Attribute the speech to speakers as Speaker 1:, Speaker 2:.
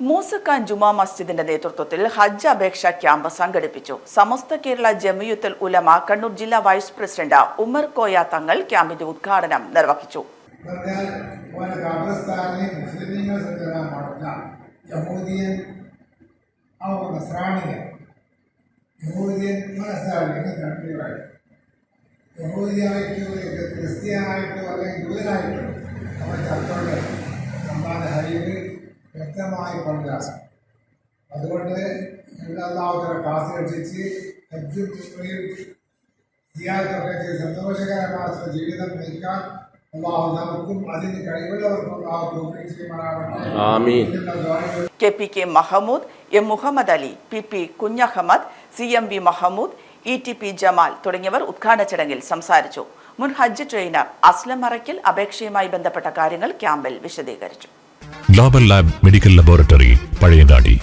Speaker 1: മൂസഖാൻ ജുമാ മസ്ജിദിന്റെ നേതൃത്വത്തിൽ ഹജ്ജ് അപേക്ഷ ക്യാമ്പ് സംഘടിപ്പിച്ചു. സമസ്ത കേരള ജമിയുത്തൽ ഉലമ കണ്ണൂർ ജില്ലാ വൈസ് പ്രസിഡന്റ് ഉമർ കോയ തങ്ങൾ ക്യാമ്പിന്റെ ഉദ്ഘാടനം നിർവഹിച്ചു.
Speaker 2: യഹൂദിയായിട്ടോ ക്രിസ്ത്യാനായിട്ടോ അല്ലെങ്കിൽ വ്യക്തമായി പറഞ്ഞാണ് അതുകൊണ്ട് എല്ലാവരും ക്ലാസ് രക്ഷിച്ച് ഹജ്ജും ഉംറയും സിയാറത്തൊക്കെ ചെയ്ത് സന്തോഷകരമായ ജീവിതം നയിക്കാൻ
Speaker 1: K P K Mahmood M Muhammad Ali P P Kunhahammed C M V Mahmood E T P Jamal തുടങ്ങിയവർ ഉദ്ഘാടന ചടങ്ങിൽ സംസാരിച്ചു. മുൻ ഹജ്ജ് ട്രെയിനർ അസ്ലം മറയ്ക്കൽ അപേക്ഷയുമായി ബന്ധപ്പെട്ട കാര്യങ്ങൾ ക്യാമ്പിൽ വിശദീകരിച്ചു.
Speaker 3: Global lab medical laboratory Pazhayangadi